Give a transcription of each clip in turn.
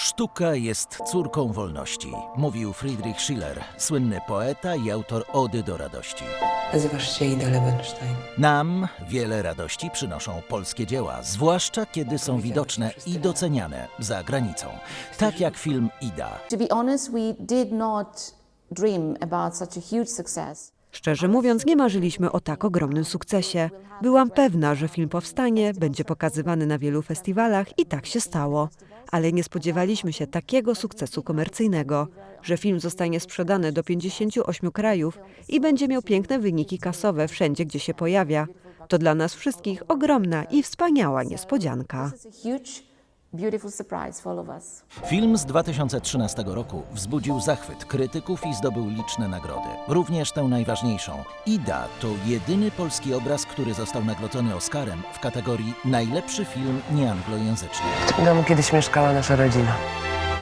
Sztuka jest córką wolności, mówił Friedrich Schiller, słynny poeta i autor Ody do radości. Nazywasz się Ida Lebenstein. Nam wiele radości przynoszą polskie dzieła, zwłaszcza kiedy są widoczne i doceniane za granicą. Tak jak film Ida. To be honest, we did not dream about such a huge success. Szczerze mówiąc, nie marzyliśmy o tak ogromnym sukcesie. Byłam pewna, że film powstanie, będzie pokazywany na wielu festiwalach i tak się stało. Ale nie spodziewaliśmy się takiego sukcesu komercyjnego, że film zostanie sprzedany do 58 krajów i będzie miał piękne wyniki kasowe wszędzie, gdzie się pojawia. To dla nas wszystkich ogromna i wspaniała niespodzianka. Beautiful surprise for all of us. Film z 2013 roku wzbudził zachwyt krytyków i zdobył liczne nagrody. Również tę najważniejszą. Ida to jedyny polski obraz, który został nagrodzony Oscarem w kategorii najlepszy film nieanglojęzyczny. W tym domu kiedyś mieszkała nasza rodzina.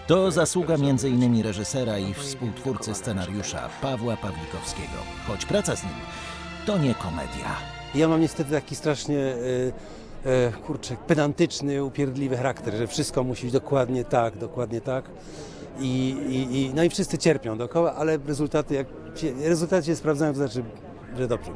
To zasługa m.in. reżysera i współtwórcy scenariusza Pawła Pawlikowskiego. Choć praca z nim to nie komedia. Ja mam niestety taki strasznie, e, kurczę, pedantyczny, upierdliwy charakter, że wszystko musi być dokładnie tak, dokładnie tak. I, i, i, no i wszyscy cierpią dookoła, ale rezultaty, jak się, rezultaty się sprawdzają, to znaczy, że dobrze.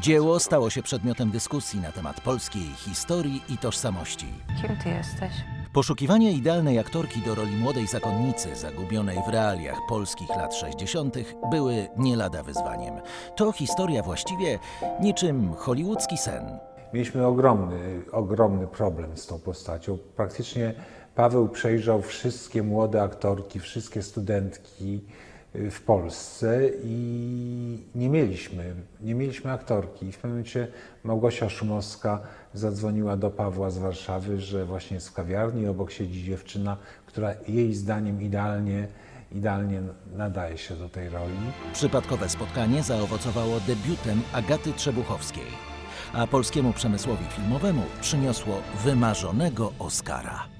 Dzieło stało się przedmiotem dyskusji na temat polskiej historii i tożsamości. Kim ty jesteś? Poszukiwanie idealnej aktorki do roli młodej zakonnicy zagubionej w realiach polskich lat 60. były nie lada wyzwaniem. To historia właściwie niczym hollywoodzki sen. Mieliśmy ogromny, ogromny problem z tą postacią. Praktycznie Paweł przejrzał wszystkie młode aktorki, wszystkie studentki y, w Polsce i nie mieliśmy, nie mieliśmy aktorki. I w pewnym momencie Małgosia Szumowska zadzwoniła do Pawła z Warszawy, że właśnie jest w kawiarni obok siedzi dziewczyna, która jej zdaniem idealnie, idealnie nadaje się do tej roli. Przypadkowe spotkanie zaowocowało debiutem Agaty Trzebuchowskiej, a polskiemu przemysłowi filmowemu przyniosło wymarzonego Oscara.